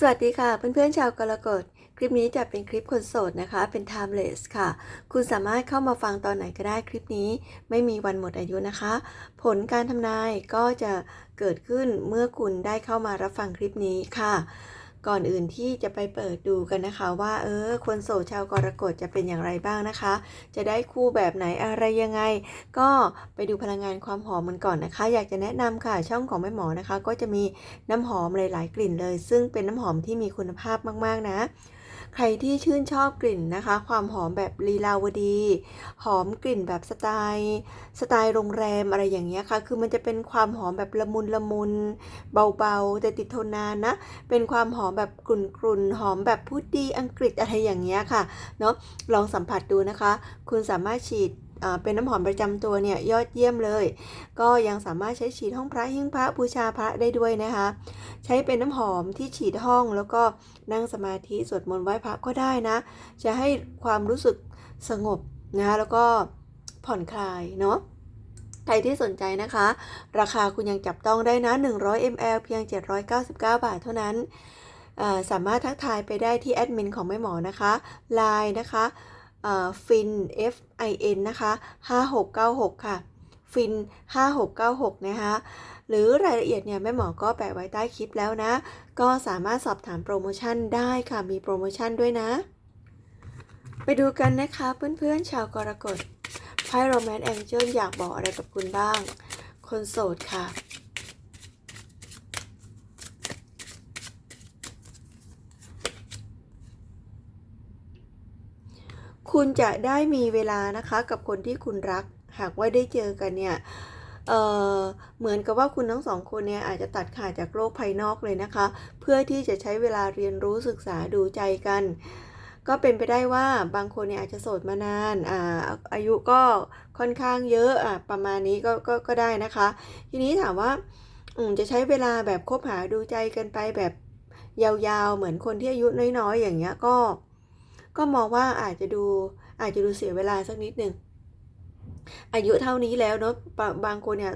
สวัสดีค่ะเพื่อนๆชาวกรกฎคลิปนี้จะเป็นคลิปคนโสดนะคะ เป็น timeless ค่ะ คุณสามารถเข้ามาฟังตอนไหนก็ได้คลิปนี้ไม่มีวันหมดอายุนะคะ ผลการทำนายก็จะเกิดขึ้นเมื่อคุณได้เข้ามารับฟังคลิปนี้ค่ะ ก่อนอื่นที่จะไปเปิดดูกันนะคะว่าเออคนโสดชาวกรกฎจะเป็นอย่างไรบ้างนะคะ จะได้คู่แบบไหนอะไรยังไง ก็ไปดูพลังงานความหอมมันก่อนนะคะ อยากจะแนะนำค่ะช่องของแม่หมอนะคะ ก็จะมีน้ำหอมหลาย ๆ กลิ่นเลย ซึ่งเป็นน้ำหอมที่มีคุณภาพมากๆนะ ใครที่ชื่นชอบกลิ่นนะคะ ความหอมแบบลีลาวดี หอมกลิ่นแบบสไตล์สไตล์โรงแรมอะไรอย่างเงี้ยค่ะ คือมันจะเป็นความหอมแบบละมุนละมุน เบาๆ แต่ติดทนนานนะ เป็นความหอมแบบกลุ่นๆ หอมแบบพูดดีอังกฤษอะไรอย่างเงี้ยค่ะ เนาะลองสัมผัสดูนะคะ คุณสามารถฉีด เป็นน้ำหอมประจำตัวเนี่ยยอดเยี่ยมเลย ก็ยังสามารถใช้ฉีดห้องพระหิ้งพระบูชาพระได้ด้วยนะคะ ใช้เป็นน้ำหอมที่ฉีดห้องแล้วก็นั่งสมาธิสวดมนต์ไหว้พระก็ได้นะ จะให้ความรู้สึกสงบนะคะแล้วก็ผ่อนคลายเนาะใครที่สนใจนะคะ ราคาคุณยังจับต้องได้นะ 100 ml เพียง 799 บาทเท่านั้นาสามารถทักทายไปได้ที่แอดมินของแม่หมอนะคะ Line นะคะ ฟิน F I N นะคะ 5696 ค่ะฟิน 5696 นะคะ หรือรายละเอียดเนี่ยแม่หมอก็แปะไว้ใต้คลิปแล้วนะ ก็สามารถสอบถามโปรโมชั่นได้ค่ะ มีโปรโมชั่นด้วยนะ ไปดูกันนะคะเพื่อนๆชาวกรกฎไพ่โรแมนต์แองเจิลอยากบอกอะไรกับคุณบ้าง คนโสดค่ะ คุณจะได้มีเวลานะคะกับคนที่คุณรัก หากว่าได้เจอกันเนี่ยเเหมือนกับว่าคุณทั้งสองคนเนี่ยอาจจะตัดขาดจากโลกภายนอกเลยนะคะ เพื่อที่จะใช้เวลาเรียนรู้ศึกษาดูใจกัน ก็เป็นไปได้ว่าบางคนเนี่ยอาจจะโสดมานานอาอายุก็ค่อนข้างเยอะอะประมาณนี้ก็ก็ก็ได้นะคะ ทีนี้ถามว่าจะใช้เวลาแบบคบหาดูใจกันไปแบบยาวๆ เหมือนคนที่อายุน้อยๆ อย่างเงี้ยก็ ก็มองว่าอาจจะดูอาจจะดูเสียเวลาสักนิดหนึ่งอายุเท่านี้แล้วเนาะบางคนเนี่ย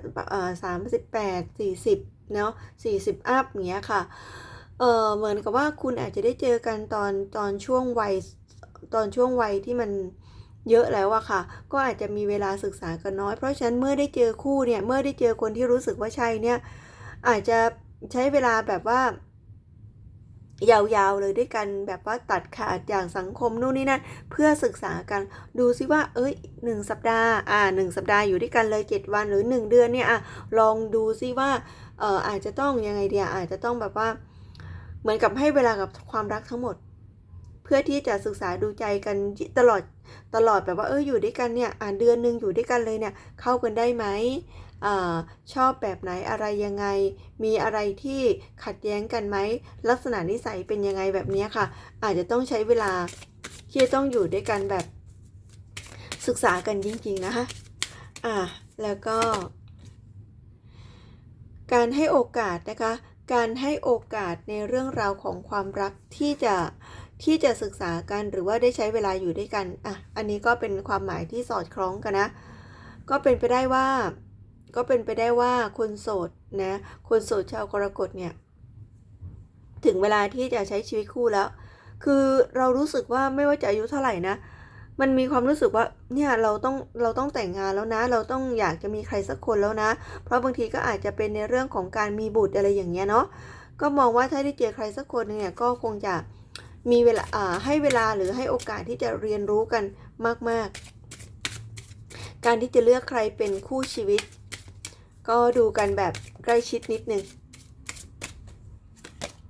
สามสิบแปดสี่สิบเนาะสี่สิบอัพอย่างเงี้ยค่ะ เออเหมือนกับว่าคุณอาจจะได้เจอกันตอนตอนช่วงวัยตอนช่วงวัยที่มันเยอะแล้วอะค่ะ ก็อาจจะมีเวลาศึกษากันน้อย เพราะฉะนั้นเมื่อได้เจอคู่เนี่ย เมื่อได้เจอคนที่รู้สึกว่าใช่เนี่ย อาจจะใช้เวลาแบบว่า ยาวๆเลยด้วยกันแบบว่าตัดขาดจากสังคมนู่นนี่นั่นเพื่อศึกษากันดูซิว่า เอ้ยหนึ่งสัปดาห์อ่าหนึ่งสัปดาห์อยู่ด้วยกันเลยเจ็ดวันหรือหนึ่งเดือนเนี่ยอะลองดูซิว่าเอ่ออาจจะต้องยังไงเดียอาจจะต้องแบบว่า เหมือนกับให้เวลากับความรักทั้งหมด เพื่อที่จะศึกษาดูใจกันตลอดตลอดแบบว่าเอออยู่ด้วยกันเนี่ยอ่าเดือนหนึ่งอยู่ด้วยกันเลยเนี่ยเข้ากันได้ไหม อชอบแบบไหนอะไรยังไง มีอะไรที่ขัดแย้งกันไหม ลักษณะนิสัยเป็นยังไงแบบนี้ค่ะ อาจจะต้องใช้เวลาที่จะต้องอยู่ด้วยกันแบบศึกษากันจริงๆนะคะอ่าแล้วก็ การให้โอกาสนะคะ การให้โอกาสในเรื่องราวของความรักที่จะที่จะศึกษากันหรือว่าได้ใช้เวลาอยู่ด้วยกันอะอันนี้ก็เป็นความหมายที่สอดคล้องกันนะ ก็เป็นไปได้ว่า ก็เป็นไปได้ว่าคนโสดนะคนโสดชาวกรกฎเนี่ยถึงเวลาที่จะใช้ชีวิตคู่แล้ว คือเรารู้สึกว่าไม่ว่าจะอายุเท่าไหร่นะ มันมีความรู้สึกว่าเนี่ยเราต้องเราต้องแต่งงานแล้วนะ เราต้องอยากจะมีใครสักคนแล้วนะ เพราะบางทีก็อาจจะเป็นในเรื่องของการมีบุตรอะไรอย่างเงี้ยเนาะ ก็มองว่าถ้าได้เจอใครสักคนหนึงเนี่ยก็คงจะมีเวลาอ่าให้เวลาหรือให้โอกาสที่จะเรียนรู้กันมาก ๆ การที่จะเลือกใครเป็นคู่ชีวิต ก็ดูกันแบบใกล้ชิดนิดนึง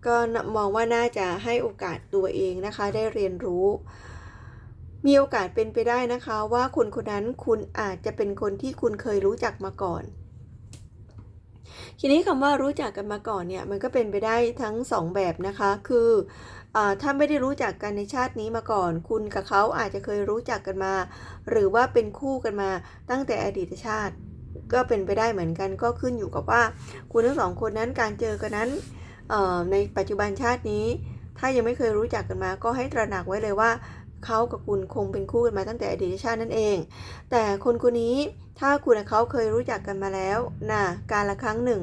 ก็มองว่าน่าจะให้โอกาสตัวเองนะคะ ได้เรียนรู้ มีโอกาสเป็นไปได้นะคะว่าคนคนนั้นคุณอาจจะเป็นคนที่คุณเคยรู้จักมาก่อนทีนี้คำว่ารู้จักกันมาก่อนเนี่ยมันก็เป็นไปได้ทั้งสองแบบนะคะ คืออถ้าไม่ได้รู้จักกันในชาตินี้มาก่อน คุณกับเขาอาจจะเคยรู้จักกันมา หรือว่าเป็นคู่กันมาตั้งแต่อดีตชาติ ก็เป็นไปได้เหมือนกันก็ขึ้นอยู่กับว่า คุณทั้งสองคนนั้นการเจอกันนั้นในปัจจุบันชาตินี้ ถ้ายังไม่เคยรู้จักกันมา ก็ให้ตระหนักไว้เลยว่าเขากับคุณคงเป็นคู่กันมาตั้งแต่อดีตชาตินั่นเอง แต่คนคนนี้ถ้าคุณกับเขาเคยรู้จักกันมาแล้วนะการละครั้งหนึ่ง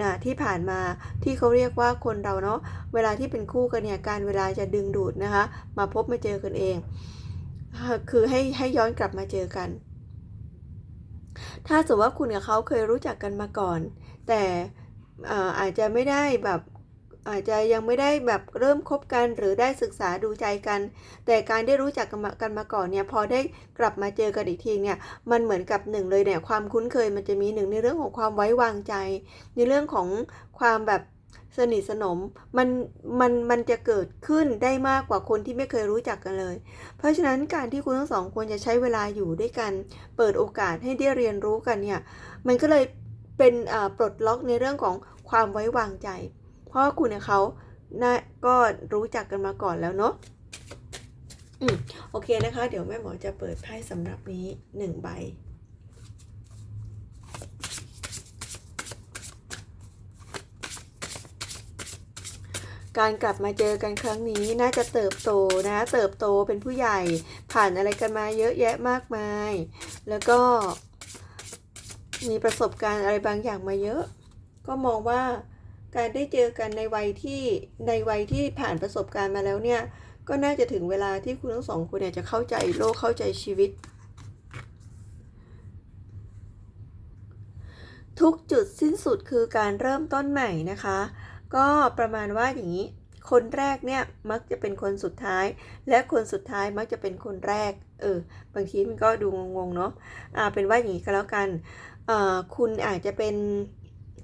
นะที่ผ่านมาที่เขาเรียกว่าคนเราเนาะเวลาที่เป็นคู่กันเนี่ยการเวลาจะดึงดูดนะคะ มาพบมาเจอกันเอง คือให้ให้ย้อนกลับมาเจอกัน ถ้าสมมติว่าคุณกับเขาเคยรู้จักกันมาก่อน แต่เอ่อาจจะไม่ได้แบบอาจจะยังไม่ได้แบบเริ่มคบกันหรือได้ศึกษาดูใจกัน แต่การได้รู้จักกันมาก่อนเนี่ยพอได้กลับมาเจอกันอีกทีเนี่ยมันเหมือนกับหนึ่งเลยเนี่ยความคุ้นเคยมันจะมีหนึ่งในเรื่องของความไว้วางใจ ในเรื่องของความแบบ สนิทสนมมันมันมันจะเกิดขึ้นได้มากกว่าคนที่ไม่เคยรู้จักกันเลย เพราะฉะนั้นการที่คุณทั้งสองควรจะใช้เวลาอยู่ด้วยกัน เปิดโอกาสให้ได้เรียนรู้กันเนี่ยมันก็เลยเป็นปลดล็อกในเรื่องของความไว้วางใจ เพราะว่าคุณกับเขานะก็รู้จักกันมาก่อนแล้วเนาะอืมโอเคนะคะ เดี๋ยวแม่หมอจะเปิดไพ่สำหรับนี้หนึ่งใบ การกลับมาเจอกันครั้งนี้น่าจะเติบโตนะ เติบโตเป็นผู้ใหญ่ผ่านอะไรกันมาเยอะแยะมากมาย แล้วก็ มีประสบการณ์อะไรบางอย่างมาเยอะ ก็มองว่าการได้เจอกันในวัยที่ในวัยที่ผ่านประสบการณ์มาแล้วเนี่ย ก็น่าจะถึงเวลาที่คุณทั้งสองคนเนี่ยจะเข้าใจโลกเข้าใจชีวิต ทุกจุดสิ้นสุดคือการเริ่มต้นใหม่นะคะ ก็ประมาณว่าอย่างนี้ คนแรกเนี่ยมักจะเป็นคนสุดท้าย และคนสุดท้ายมักจะเป็นคนแรก เออ บางทีมันก็ดูงงๆเนาะอ่าเป็นว่าอย่างนี้ก็แล้วกันอ่าคุณอาจจะเป็น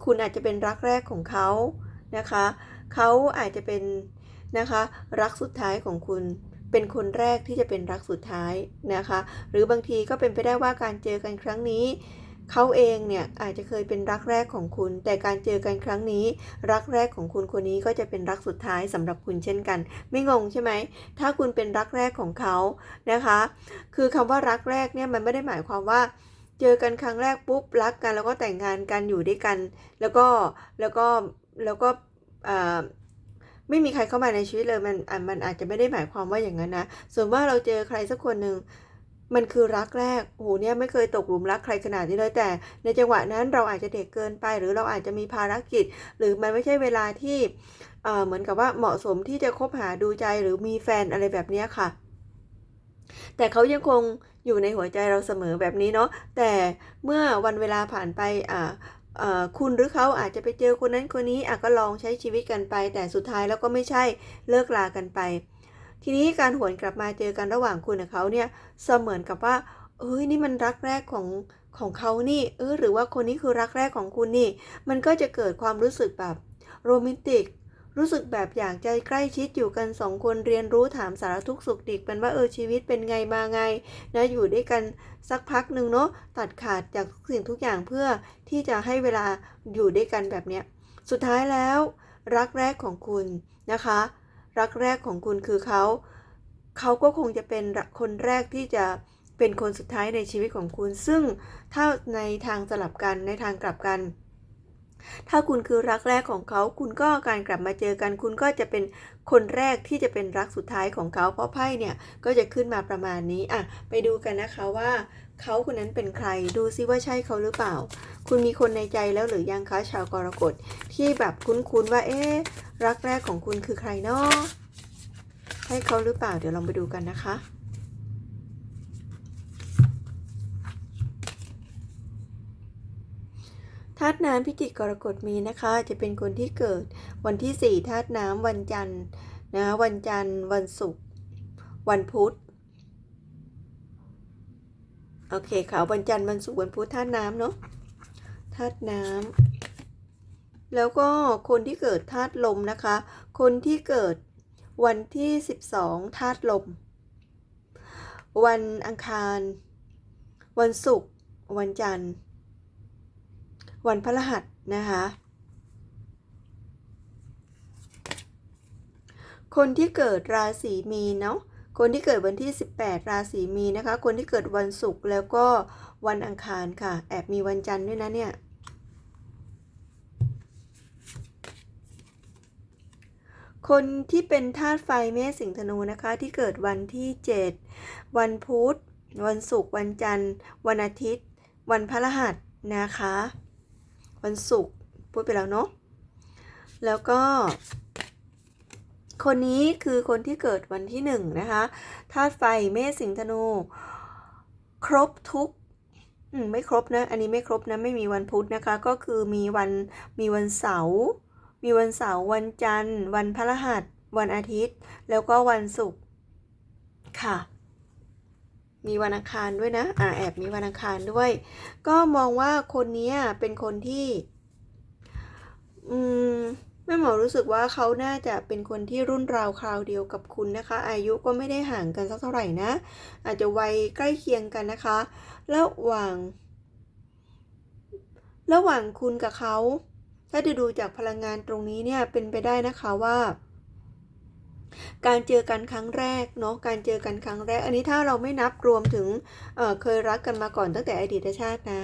คุณอาจจะเป็นรักแรกของเขานะคะ เขาอาจจะเป็นนะคะ รักสุดท้ายของคุณเป็นคนแรกที่จะเป็นรักสุดท้ายนะคะ หรือบางทีก็เป็นไปได้ว่าการเจอกันครั้งนี้ เขาเองเนี่ยอาจจะเคยเป็นรักแรกของคุณ แต่การเจอกันครั้งนี้ รักแรกของคุณคนนี้ก็จะเป็นรักสุดท้ายสำหรับคุณเช่นกัน ไม่งงใช่ไหมถ้าคุณเป็นรักแรกของเขานะคะ คือคำว่ารักแรกเนี่ยมันไม่ได้หมายความว่าเจอกันครั้งแรกปุ๊บรักกันแล้วก็แต่งงานกันอยู่ด้วยกัน แล้วก็แล้วก็แล้วก็ไม่มีใครเข้ามาในชีวิตเลยมันมันอาจจะไม่ได้หมายความว่าอย่างนั้นนะส่วนว่าเราเจอใครสักคนหนึ่ง มันคือรักแรกโหเนี่ยไม่เคยตกหลุมรักใครขนาดนี้เลยแต่ ในจังหวะนั้นเราอาจจะเด็กเกินไป หรือเราอาจจะมีภารกิจ หรือมันไม่ใช่เวลาที่เหมือนกับว่าเหมาะสมที่จะคบหาดูใจหรือมีแฟนอะไรแบบนี้ค่ะ แต่เขายังคงอยู่ในหัวใจเราเสมอแบบนี้เนาะแต่เมื่อวันเวลาผ่านไปอ่าคุณหรือเขาอาจจะไปเจอคนนั้นคนนี้อะก็ลองใช้ชีวิตกันไป แต่สุดท้ายแล้วก็ไม่ใช่เลิกลากันไป ทีนี้การหวนกลับมาเจอกันระหว่างคุณกับเขาเนี่ยเสมือนกับว่า เอ้ยนี่มันรักแรกของของเขานี่ เออหรือว่าคนนี้คือรักแรกของคุณนี่ มันก็จะเกิดความรู้สึกแบบโรแมนติก รู้สึกแบบอยากจะใกล้ชิดอยู่กันสองคนเรียนรู้ถามสารทุกข์สุขดิบกันว่าเออชีวิตเป็นไงมาไงนะอยู่ด้วยกันสักพักหนึ่งเนาะตัดขาดจากทุกสิ่งทุกอย่างเพื่อที่จะให้เวลาอยู่ด้วยกันแบบเนี้ยสุดท้ายแล้ว รักแรกของคุณนะคะ รักแรกของคุณคือเขา เขาก็คงจะเป็นคนแรกที่จะเป็นคนสุดท้ายในชีวิตของคุณ ซึ่งถ้าในทางสลับกันในทางกลับกัน ถ้าคุณคือรักแรกของเขา คุณก็การกลับมาเจอกัน คุณก็จะเป็นคนแรกที่จะเป็นรักสุดท้ายของเขา เพราะไพ่เนี่ยก็จะขึ้นมาประมาณนี้อะไปดูกันนะคะว่า เขาคนนั้นเป็นใคร ดูซิว่าใช่เขาหรือเปล่า คุณมีคนในใจแล้วหรือยังคะชาวกรกฎที่แบบคุ้นๆว่าเอ๊ะรักแรกของคุณคือใครเนาะใช่เขาหรือเปล่า เดี๋ยวลองไปดูกันนะคะธาตุน้ำพิจิกกรกฎมีนะคะ จะเป็นคนที่เกิดวันที่4ธาตุน้ำวันจันทร์นะวันจันทร์วันศุกร์วันพุธ โอเคค่ะวันจันทร์วันศุกร์วันพุธธาตุน้ำเนาะธาตุน้ำแล้วก็คนที่เกิดธาตุลมนะคะ คนที่เกิดวันที่ 12ธาตุลม วันอังคาร วันศุกร์วันจันทร์ วันพฤหัสนะคะคนที่เกิดราศีมีนเนาะ คนที่เกิดวันที่ 18 ราศีมีนะคะ คนที่เกิดวันศุกร์แล้วก็วันอังคารค่ะ แอบมีวันจันทร์ด้วยนะเนี่ย คนที่เป็นธาตุไฟเมษสิงห์ธนูนะคะ ที่เกิดวันที่ 7 วันพุธ วันศุกร์ วันจันทร์ วันอาทิตย์ วันพฤหัสนะคะ วันศุกร์พูดไปแล้วเนาะ แล้วก็ คนนี้คือคนที่เกิดวันที่หนึ่งนะคะธาตุไฟเมษสิงธนู ครบทุกมไม่ครบนะ อันนี้ไม่ครบนะ ไม่มีวันพุธนะคะ ก็คือมีวัน มีวันเสาร์ มีวันเสาร์ วันจันทร์ วันพฤหัส วันอาทิตย์ แล้วก็วันศุกร์ ค่ะ มีวันอังคารด้วยนะ อ่าแอบมีวันอังคารด้วย ก็มองว่าคนนี้เป็นคนที่ อืม แม่หมอรู้สึกว่าเขาน่าจะเป็นคนที่รุ่นราวคราวเดียวกับคุณนะคะ อายุก็ไม่ได้ห่างกันสักเท่าไหร่นะ อาจจะวัยใกล้เคียงกันนะคะ ระหว่าง ระหว่างคุณกับเขา ถ้าจะดูจากพลังงานตรงนี้เนี่ยเป็นไปได้นะคะว่าการเจอกันครั้งแรกเนาะการเจอกันครั้งแรก อันนี้ถ้าเราไม่นับรวมถึงเเคยรักกันมาก่อนตั้งแต่อดีตชาตินะ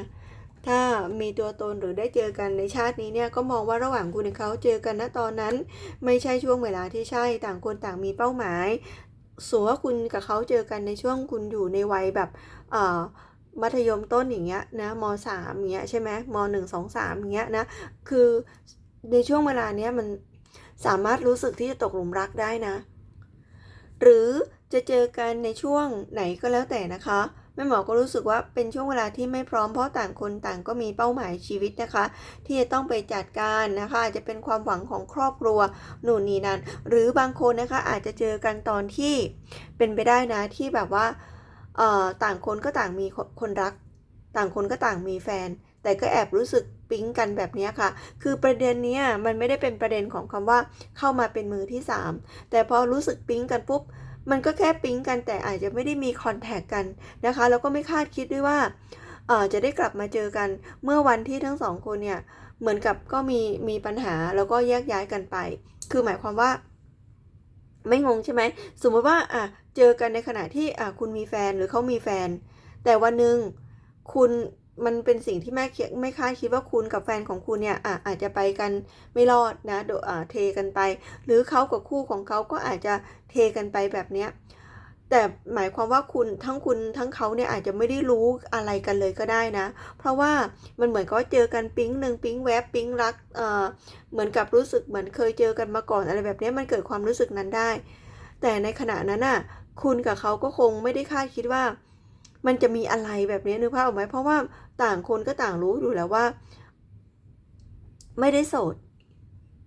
ถ้ามีตัวตนหรือได้เจอกันในชาตินี้เนี่ยก็มองว่าระหว่างคุณกับเขาเจอกันณตอนนั้น ไม่ใช่ช่วงเวลาที่ใช่ต่างคนต่างมีเป้าหมายสัวาคุณกับเขาเจอกันในช่วงคุณอยู่ในวัยแบบเอ่อมัธยมต้นอย่างเงี้ยนะมสามอย่างเงี้ยใช่ไหมมหนึ่งสองสามอย่างเงี้ยนะคือในช่วงเวลาเนี้ยมันสามารถรู้สึกที่จะตกหลุมรักได้นะ หรือจะเจอกันในช่วงไหนก็แล้วแต่นะคะ ม่หมอก็รู้สึกว่าเป็นช่วงเวลาที่ไม่พร้อมเพราะต่างคนต่างก็มีเป้าหมายชีวิตนะคะ ที่จะต้องไปจัดการนะคะอาจจะเป็นความหวังของครอบครัวหนูนนี่นั่นหรือบางคนนะคะอาจจะเจอกันตอนที่เป็นไปได้นะที่แบบว่าต่างคนก็ต่างมีคนรัก ต่างคนก็ต่างมีแฟน แต่ก็แอบรู้สึกปิ๊งกันแบบนี้ค่ะ คือประเด็นเนี้ยมันไม่ได้เป็นประเด็นของคำว่าเข้ามาเป็นมือที่ 3 แต่พอรู้สึกปิ๊งกันปุ๊บ มันก็แค่ปิ๊งกันแต่อาจจะไม่ได้มีคอนแทคกันนะคะ แล้วก็ไม่คาดคิดด้วยว่าเออจะได้กลับมาเจอกันเมื่อวันที่ทั้งสองคนเนี่ยเหมือนกับก็มีมีปัญหาแล้วก็แยกย้ายกันไป คือหมายความว่า ไม่งงใช่ไหม สมมติว่าอะเจอกันในขณะที่อะคุณมีแฟนหรือเขามีแฟน แต่วันหนึ่งคุณ มันเป็นสิ่งที่แม่ไม่คาดคิดว่าคุณกับแฟนของคุณเนี่ยออาจจะไปกันไม่รอดนะโดอ่าเทกันไป หรือเขากับคู่ของเขาก็อาจจะเทกันไปแบบเนี้ยแต่หมายความว่าคุณทั้งคุณทั้งเขาเนี่ยอาจจะไม่ได้รู้อะไรกันเลยก็ได้นะ เพราะว่ามันเหมือนกับเจอกันปิ๊งหนึ่งปิ๊งแวบปิ๊งรักเอ่อเหมือนกับรู้สึกเหมือนเคยเจอกันมาก่อนอะไรแบบนี้มันเกิดความรู้สึกนั้นได้ แต่ในขณะนั้นน่ะคุณกับเขาก็คงไม่ได้คาดคิดว่า มันจะมีอะไรแบบนี้นึกภาพออกไหมเพราะว่าต่างคนก็ต่างรู้อยู่แล้วว่า ไม่ได้โสด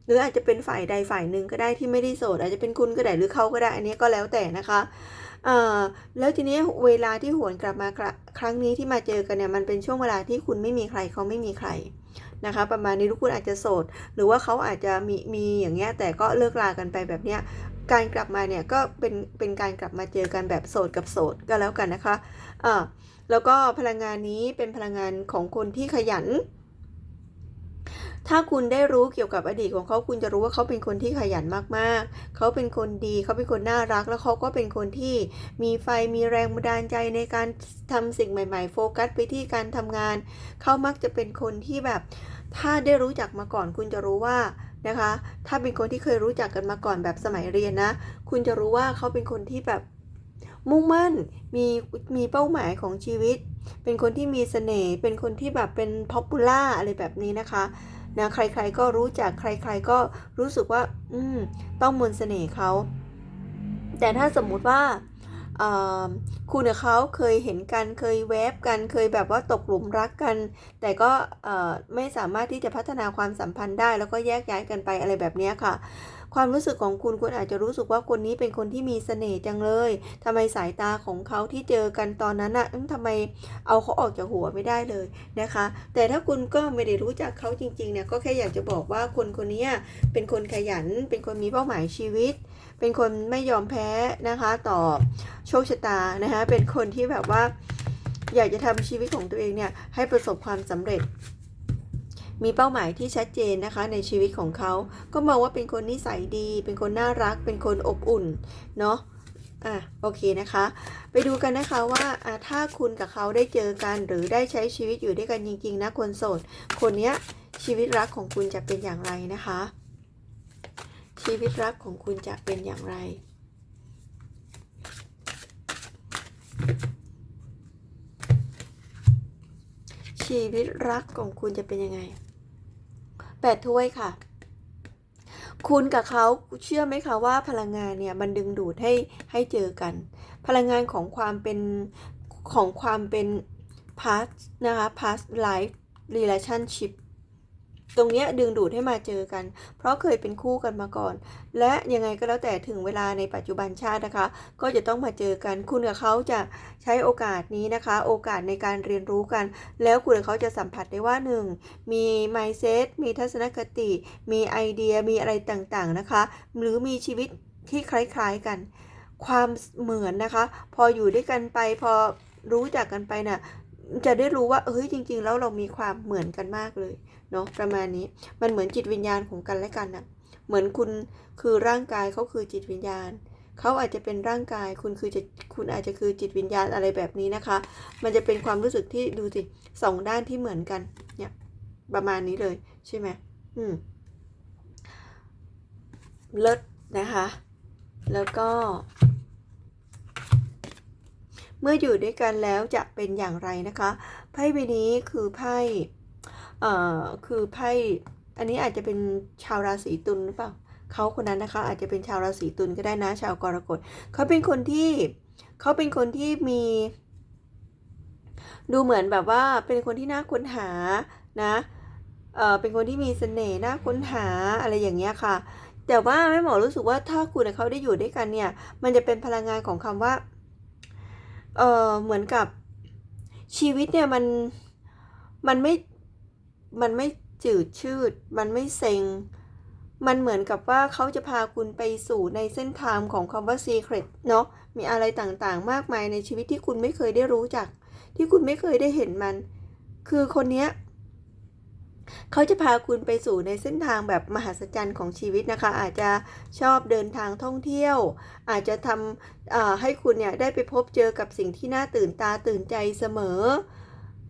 หรืออาจจะเป็นฝ่ายใดฝ่ายหนึ่งก็ได้ที่ไม่ได้โสด อาจจะเป็นคุณก็ได้หรือเขาก็ได้ อันนี้ก็แล้วแต่นะคะแล้วทีนี้เวลาที่หวนกลับมาครั้งนี้ที่มาเจอกันเนี่ยมันเป็นช่วงเวลาที่คุณไม่มีใครเขาไม่มีใครนะคะประมาณนี้ทุกคนอาจจะโสด หรือว่าเขาอาจจะมีมีอย่างเงี้ยแต่ก็เลิกลากันไปแบบเนี้ยการกลับมาเนี่ยก็เป็นเป็นการกลับมาเจอกันแบบโสดกับโสดก็แล้วกันนะคะ อ่าแล้วก็พลังงานนี้เป็นพลังงานของคนที่ขยัน ถ้าคุณได้รู้เกี่ยวกับอดีตของเขาคุณจะรู้ว่าเขาเป็นคนที่ขยันมากๆ เขาเป็นคนดี เขาเป็นคนน่ารัก แล้วเขาก็เป็นคนที่มีไฟ มีแรงบันดาลใจในการทำสิ่งใหม่ ๆ โฟกัสไปที่การทำงาน เขามักจะเป็นคนที่แบบ ถ้าได้รู้จักมาก่อน คุณจะรู้ว่านะคะ ถ้าเป็นคนที่เคยรู้จักกันมาก่อนแบบสมัยเรียนนะ คุณจะรู้ว่าเขาเป็นคนที่แบบ มุ่งมั่นมีมีเป้าหมายของชีวิต เป็นคนที่มีเสน่ห์เป็นคนที่แบบเป็นพ็อปปูล่าอะไรแบบนี้นะคะนะใครๆก็รู้จักใคร ๆ ก็รู้สึกว่า อืมต้องมนเสน่ห์เขาแต่ถ้าสมมุติว่าคุณกับเขาเคยเห็นกันเคยแวบกันเคยแบบว่าตกหลุมรักกัน แต่ก็ไม่สามารถที่จะพัฒนาความสัมพันธ์ได้ แล้วก็แยกย้ายกันไปอะไรแบบนี้ค่ะ ความรู้สึกของคุณคุณอาจจะรู้สึกว่าคนนี้เป็นคนที่มีเสน่ห์จังเลยทำไมสายตาของเขาที่เจอกันตอนนั้นอะทำไมเอาเขาออกจากหัวไม่ได้เลยนะคะ แต่ถ้าคุณก็ไม่ได้รู้จักเขาจริงๆเนี่ยก็แค่อยากจะบอกว่าคนคนนี้เป็นคนขยัน เป็นคนมีเป้าหมายชีวิต เป็นคนไม่ยอมแพ้นะคะต่อโชคชะตานะคะเป็นคนที่แบบว่า อยากจะทำชีวิตของตัวเองเนี่ยให้ประสบความสำเร็จ มีเป้าหมายที่ชัดเจนนะคะในชีวิตของเขา ก็มองว่าเป็นคนนิสัยดี เป็นคนน่ารัก เป็นคนอบอุ่น เนาะอะโอเคนะคะ ไปดูกันนะคะว่าอะถ้าคุณกับเขาได้เจอกัน หรือได้ใช้ชีวิตอยู่ด้วยกันจริงๆนะคนโสด คนเนี้ยชีวิตรักของคุณจะเป็นอย่างไรนะคะ ชีวิตรักของคุณจะเป็นอย่างไรชีวิตรักของคุณจะเป็นยังไง แปดถ้วยค่ะ คุณกับเขาเชื่อไหมคะว่าพลังงานเนี่ยมันดึงดูดให้ให้เจอกัน พลังงานของความเป็นของความเป็น past นะคะ past life relationship ตรงนี้ดึงดูดให้มาเจอกัน เพราะเคยเป็นคู่กันมาก่อน และยังไงก็แล้วแต่ถึงเวลาในปัจจุบันชาตินะคะ ก็จะต้องมาเจอกัน คุณกับเขาจะใช้โอกาสนี้นะคะ โอกาสในการเรียนรู้กัน แล้วคุณกับเขาจะสัมผัสได้ว่าหนึ่งมี mindset มีทัศนคติ มีไอเดียมีอะไรต่างๆนะคะ หรือมีชีวิตที่คล้ายๆกัน ความเหมือนนะคะ พออยู่ด้วยกันไปพอรู้จักกันไปน่ะ จะได้รู้ว่าเอ้ยจริง ๆ แล้วเรามีความเหมือนกันมากเลยเนาะประมาณนี้มันเหมือนจิตวิญญาณของกันและกันน่ะเหมือนคุณคือร่างกายเขาคือจิตวิญญาณเขาอาจจะเป็นร่างกายคุณคือจะคุณอาจจะคือจิตวิญญาณอะไรแบบนี้นะคะ มันจะเป็นความรู้สึกที่ดูสิสองด้านที่เหมือนกันเนี่ยประมาณนี้เลยใช่ไหมอืมเลิศนะคะ แล้วก็ เมื่ออยู่ด้วยกันแล้วจะเป็นอย่างไรนะคะ ไพ่ใบนี้คือไพ่เอ่อคือไพ่อันนี้อาจจะเป็นชาวราศีตุลหรือเปล่าเขาคนนั้นนะคะ อาจจะเป็นชาวราศีตุลก็ได้นะ ชาวกรกฎเขาเป็นคนที่เขาเป็นคนที่มี ดูเหมือนแบบว่าเป็นคนที่น่าค้นหานะเอ่อเป็นคนที่มีเสน่ห์น่าค้นหาอะไรอย่างเงี้ยค่ะ แต่ว่าแม่หมอรู้สึกว่าถ้าคุณกับเขาได้อยู่ด้วยกันเนี่ย มันจะเป็นพลังงานของคำว่า เออเหมือนกับชีวิตเนี่ยมันมันไม่มันไม่จืดชืด มันไม่เซ็ง มันเหมือนกับว่าเขาจะพาคุณไปสู่ในเส้นทางของคำว่า secret เนาะมีอะไรต่างๆ มากมายในชีวิตที่คุณไม่เคยได้รู้จัก ที่คุณไม่เคยได้เห็นมัน คือคนเนี้ย เขาจะพาคุณไปสู่ในเส้นทางแบบมหัศจรรย์ของชีวิตนะคะ อาจจะชอบเดินทางท่องเที่ยว อาจจะทำให้คุณเนี่ยได้ไปพบเจอกับสิ่งที่น่าตื่นตาตื่นใจเสมอ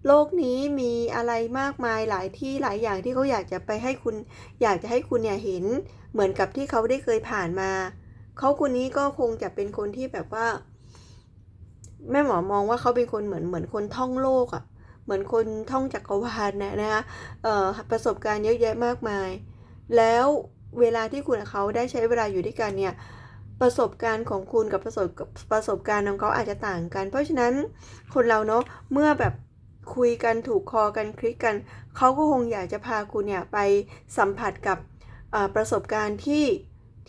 โลกนี้มีอะไรมากมายหลายที่หลายอย่างที่เขาอยากจะไปให้คุณ อยากจะให้คุณเนี่ยเห็นเหมือนกับที่เขาได้เคยผ่านมา เขาคนนี้ก็คงจะเป็นคนที่แบบว่า แม่หมอมองว่าเขาเป็นคนเหมือนเหมือนคนท่องโลกอะ่ะ มือนคนท่องจักรวาลนะนะคะประสบการณ์เยอะแยะมากมาย แล้วเวลาที่คุณกับเขาได้ใช้เวลาอยู่ด้วยกันเนี่ยประสบการณ์ของคุณกับประสบประสบการณ์ของเขาอาจจะต่างกัน เพราะฉะนั้นคนเราเนาะเมื่อแบบคุยกันถูกคอกันคลิกกัน เขาก็คงอยากจะพาคุณเนี่ยไปสัมผัสกับประสบการณ์ที่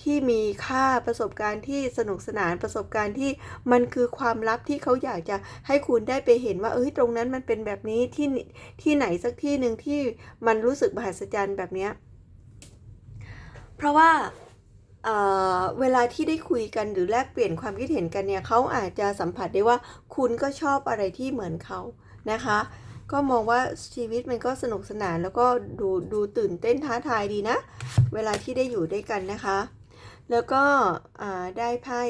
ที่มีค่าประสบการณ์ที่สนุกสนานประสบการณ์ที่มันคือความลับที่เขาอยากจะให้คุณได้ไปเห็นว่าเอ้ยตรงนั้นมันเป็นแบบนี้ที่ที่ไหนสักที่หนึ่งที่มันรู้สึกมหัศจรรย์แบบเนี้ยเพราะว่าเเวลาที่ได้คุยกันหรือแลกเปลี่ยนความคิดเห็นกันเนี่ยเขาอาจจะสัมผัสได้ว่าคุณก็ชอบอะไรที่เหมือนเขานะคะ ก็มองว่าชีวิตมันก็สนุกสนานแล้วก็ดูดูตื่นเต้นท้าทายดีนะ เวลาที่ได้อยู่ด้วยกันนะคะ แล้วก็ได้ไพ่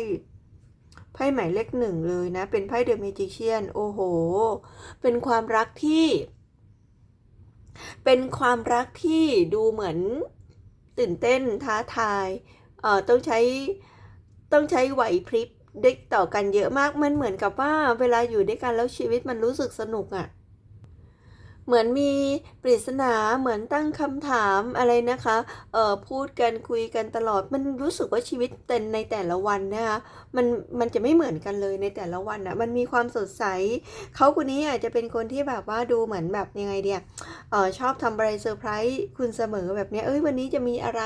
ไพ่หมายเลขหนึ่งเลยนะ เป็นไพ่เดอะเมจิเชียนโอ้โห เป็นความรักที่ เป็นความรักที่ดูเหมือนตื่นเต้นท้าทายเอ่อต้องใช้ต้องใช้ไหวพริบได้ต่อกันเยอะมากมันเหมือนกับว่าเวลาอยู่ด้วยกันแล้วชีวิตมันรู้สึกสนุกอะ่ะ เหมือนมีปริศนาเหมือนตั้งคำถามอะไรนะคะเอ่อพูดกันคุยกันตลอดมันรู้สึกว่าชีวิตเต็นในแต่ละวันนะคะมันมันจะไม่เหมือนกันเลยในแต่ละวันอะ่ะมันมีความสดใสเขาคนนี้อาจจะเป็นคนที่แบบว่าดูเหมือนแบบยังไงเดียเอ่อชอบทำอะไรเซอร์ไพรส์คุณเสมอแบบนี้เอ้ยวันนี้จะมีอะไร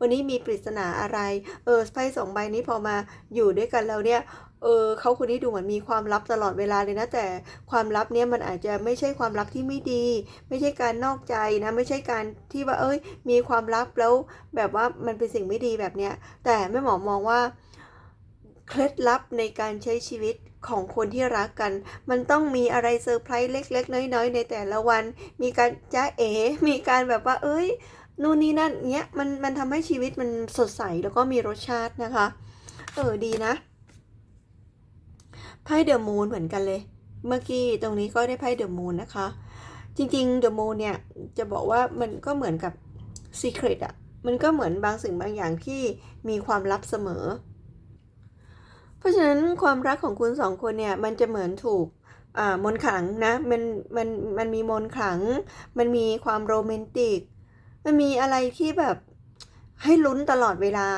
วันนี้มีปริศนาอะไรเออไพ่สองใบนี้พอมาอยู่ด้วยกันแล้วเนี่ย เออเขาคนนี้ดูเหมือนมีความลับตลอดเวลาเลยนะ แต่ความลับเนี้ยมันอาจจะไม่ใช่ความลับที่ไม่ดี ไม่ใช่การนอกใจนะไม่ใช่การที่ว่าเอ้ย มีความลับแล้วแบบว่ามันเป็นสิ่งไม่ดีแบบเนี้ยแต่แม่หมอมองว่าเคล็ดลับในการใช้ชีวิตของคนที่รักกัน มันต้องมีอะไรเซอร์ไพรส์เล็ก ๆ น้อย ๆ ในแต่ละวัน มีการจ้าเอ๋มีการแบบว่า เอ้ยนู่นนี่นั่นเนี้ยมันมันทำให้ชีวิตมันสดใสแล้วก็มีรสชาตินะคะ เออดีนะ ไพ่เดอะมูนเหมือนกันเลย เมื่อกี้ตรงนี้ก็ได้ไพ่เดอะมูนนะคะ จริงๆเดอะมูนเนี่ยจะบอกว่ามันก็เหมือนกับซีเครตอะมันก็เหมือนบางสิ่งบางอย่างที่มีความลับเสมอ เพราะฉะนั้นความรักของคุณสองคนเนี่ยมันจะเหมือนถูกอ่ามนขังนะมันมันมันมีมนขัง มันมีความโรแมนติก มันมีอะไรที่แบบให้ลุ้นตลอดเวลา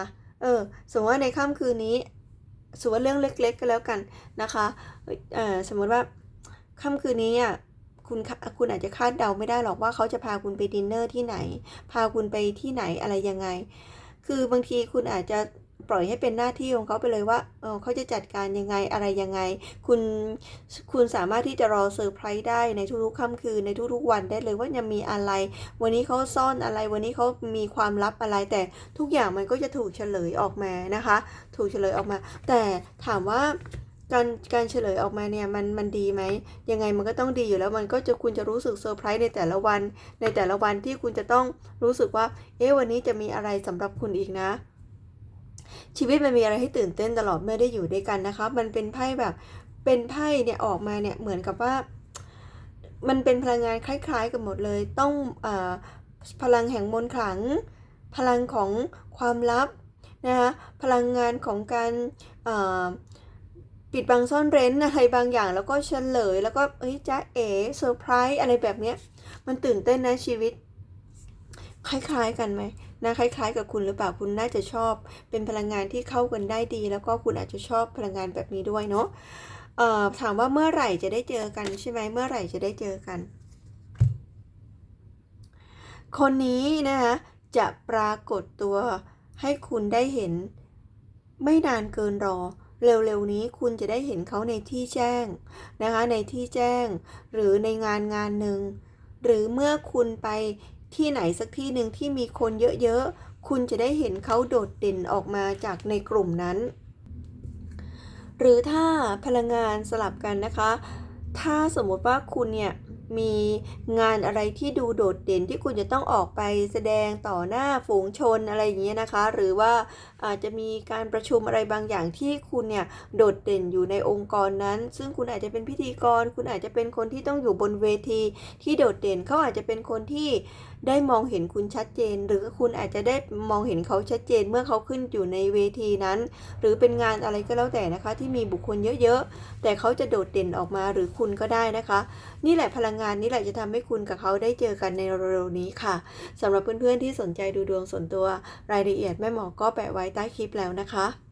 เออ สมมติว่าในค่ำคืนนี้ สมมติว่าเรื่องเล็ก ๆ ก็แล้วกันนะคะเอ่อสมมติว่าค่ำคืนนี้อะคุณคคุณอาจจะคาดเดาไม่ได้หรอกว่าเขาจะพาคุณไปดินเนอร์ที่ไหน พาคุณไปที่ไหนอะไรยังไง คือบางทีคุณอาจจะ ปล่อยให้เป็นหน้าที่ของเขาไปเลยว่าเออเขาจะจัดการยังไงอะไรยังไง คุณคุณสามารถที่จะรอเซอร์ไพรส์ได้ในทุกๆค่ำคืนในทุกๆวันได้เลยว่าจะมีอะไร วันนี้เขาซ่อนอะไร วันนี้เขามีความลับอะไร แต่ทุกอย่างมันก็จะถูกเฉลยออกมานะคะ ถูกเฉลยออกมา แต่ถามว่าการการเฉลยออกมาเนี่ยมันมันดีไหมยังไงมันก็ต้องดีอยู่แล้วมันก็จะคุณจะรู้สึกเซอร์ไพรส์ในแต่ละวัน ในแต่ละวันที่คุณจะต้องรู้สึกว่า เอ๊ะวันนี้จะมีอะไรสำหรับคุณอีกนะ ชีวิตมันมีอะไรให้ตื่นเต้นตลอดเมื่อได้อยู่ด้วยกันนะคะ มันเป็นไพ่แบบเป็นไพ่เนี่ยออกมาเนี่ยเหมือนกับว่า มันเป็นพลังงานคล้าย ๆ กันหมดเลย ต้องอพลังแห่งมนต์ขลัง พลังของความลับนะคะพลังงานของการปิดบังซ่อนเร้นอะไรบางอย่าง แล้วก็เฉลย แล้วก็เอ้ยจ้าเอ๋เซอร์ไพรส์อะไรแบบเนี้ยมันตื่นเต้นนะชีวิต คล้ายๆ กันไหมนะคล้าย ๆ กับคุณหรือเปล่าคุณน่าจะชอบ เป็นพลังงานที่เข้ากันได้ดี แล้วก็คุณอาจจะชอบพลังงานแบบนี้ด้วยเนาะเอ่อถามว่าเมื่อไหร่จะได้เจอกันใช่ไหมเมื่อไหร่จะได้เจอกัน คนนี้นะคะจะปรากฏตัวให้คุณได้เห็นไม่นานเกินรอ เร็วๆนี้คุณจะได้เห็นเขาในที่แจ้งนะคะในที่แจ้ง หรือในงานงานหนึ่งหรือเมื่อคุณไป ที่ไหนสักที่หนึ่งที่มีคนเยอะๆ คุณจะได้เห็นเขาโดดเด่นออกมาจากในกลุ่มนั้น หรือถ้าพลังงานสลับกันนะคะ ถ้าสมมติว่าคุณเนี่ยมีงานอะไรที่ดูโดดเด่นที่คุณจะต้องออกไปแสดงต่อหน้าฝูงชนอะไรอย่างเงี้ยนะคะ หรือว่าอาจจะมีการประชุมอะไรบางอย่างที่คุณเนี่ยโดดเด่นอยู่ในองค์กรนั้น ซึ่งคุณอาจจะเป็นพิธีกร คุณอาจจะเป็นคนที่ต้องอยู่บนเวทีที่โดดเด่นเขาอาจจะเป็นคนที่ ได้มองเห็นคุณชัดเจน หรือคุณอาจจะได้มองเห็นเขาชัดเจนเมื่อเขาขึ้นอยู่ในเวทีนั้น หรือเป็นงานอะไรก็แล้วแต่นะคะ ที่มีบุคคลเยอะๆ แต่เขาจะโดดเด่นออกมาหรือคุณก็ได้นะคะ นี่แหละพลังงานนี่แหละจะทำให้คุณกับเขาได้เจอกันในเร็วๆนี้ค่ะสำหรับเพื่อนๆที่สนใจดูดวงส่วนตัวรายละเอียดแม่หมอก็แปะไว้ใต้คลิปแล้วนะคะ